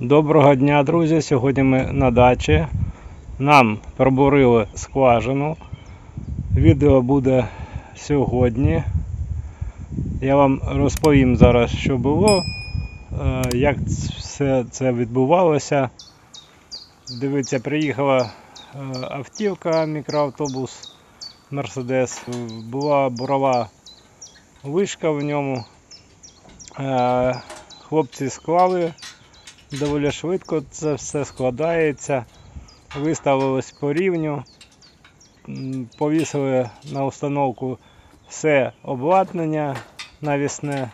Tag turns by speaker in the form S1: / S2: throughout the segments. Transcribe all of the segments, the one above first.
S1: Доброго дня, друзі! Сьогодні ми на дачі. Нам пробурили скважину. Відео буде сьогодні. Я вам розповім зараз, що було, е, як все це відбувалося. Дивіться, приїхала е, автівка, мікроавтобус Мерседес. Була бурова вишка в ньому. Е, Хлопці склали доволі швидко це все складається. Виставилось по рівню, повісили на установку все обладнання навісне.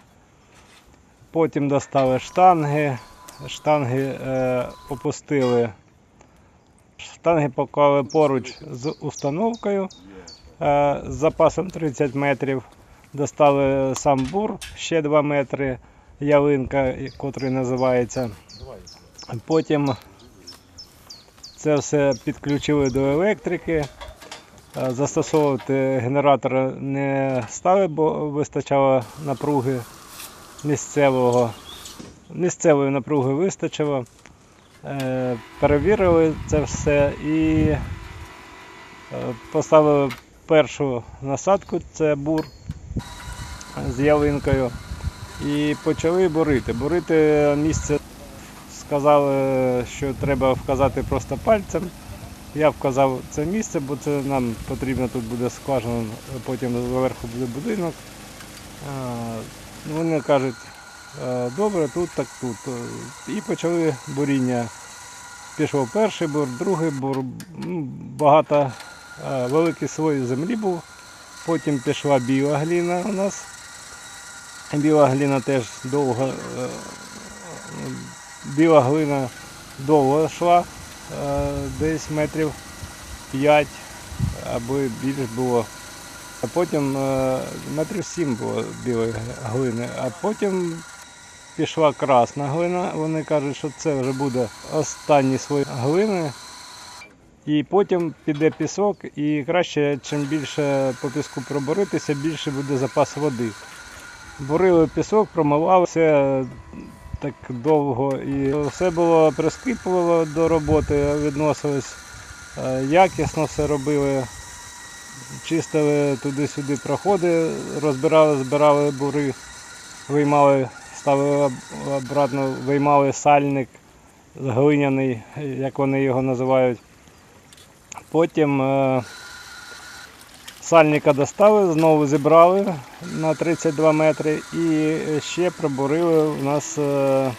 S1: Потім достали штанги, штанги е, опустили. Штанги поклали поруч з установкою е, з запасом 30 метрів. Достали сам бур ще 2 метри, ялинка, котрий називається. Потім це все підключили до електрики. Застосовувати генератор не стали, бо вистачало напруги місцевого. Місцевої напруги вистачило. Е, Перевірили це все і е, поставили першу насадку, це бур з ялинкою. І почали бурити. Бурити місце сказали, що треба вказати просто пальцем. Я вказав це місце, бо це нам потрібно тут буде скважина, потім зверху буде будинок. Вони кажуть, «Е, добре, тут, так тут. І почали буріння. Пішов перший бур, другий бур, багато е, великий слой землі був. Потім пішла біла гліна у нас. Біла гліна теж довго е, біла глина довго йшла, е, десь метрів 5 або й більше було. А потім е, метрів 7 було білої глини, а потім пішла красна глина. Вони кажуть, що це вже буде останній слой глини. І потім піде пісок, і краще, чим більше по піску проборитися, більше буде запас води. Бурили пісок, промивали все так довго і все було прискіпливо до роботи, відносились е, якісно все робили, чистили туди-сюди проходи, розбирали, збирали бури, виймали, ставили обратно, виймали сальник глиняний, як вони його називають. Потім е, сальника достали, знову зібрали на 32 метри і ще пробурили у нас е, е,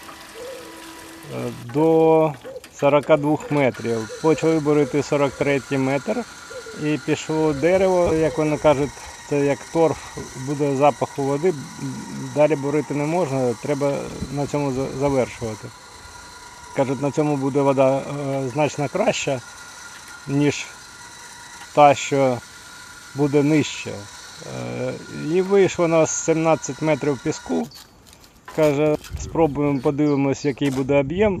S1: до 42 метрів. Почали бурити 43 метр і пішло дерево, як вони кажуть, це як торф, буде запаху води, далі бурити не можна, треба на цьому завершувати. Кажуть, на цьому буде вода е, значно краща, ніж та, що буде нижче. Е, І вийшло у нас 17 метрів піску. Каже, спробуємо подивимось, який буде об'єм.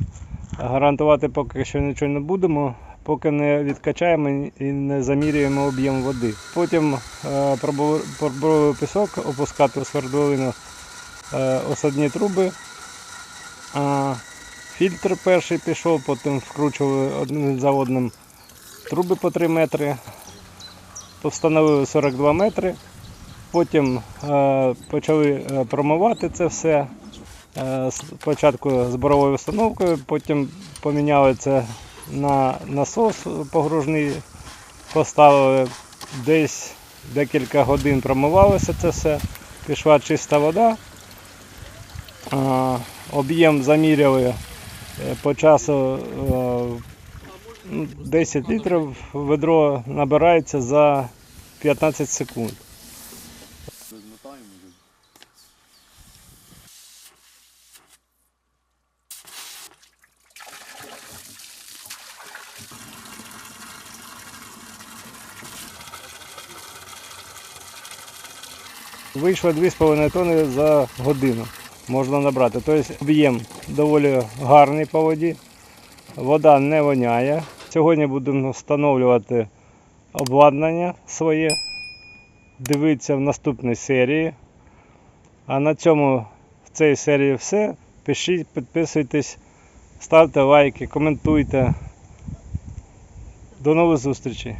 S1: Гарантувати поки що нічого не будемо, поки не відкачаємо і не замірюємо об'єм води. Потім е, пісок, опускати у свердловину е, осадні труби. Фільтр перший пішов, потім вкручували один за одним труби по 3 метри встановили 42 метри. Потім е, почали е, промивати це все. Е, спочатку з боровою установкою, потім поміняли це на насос погружний, поставили десь декілька годин промивалося це все, пішла чиста вода. Об'єм заміряли по часу 10 літрів ведро набирається за 15 секунд. Вийшло 2,5 тонни за годину. Можна набрати. Тобто об'єм доволі гарний по воді. Вода не воняє. Сьогодні будемо встановлювати обладнання своє. Дивіться в наступній серії. А на цьому в цій серії все. Пишіть, підписуйтесь, ставте лайки, коментуйте. До нових зустрічей!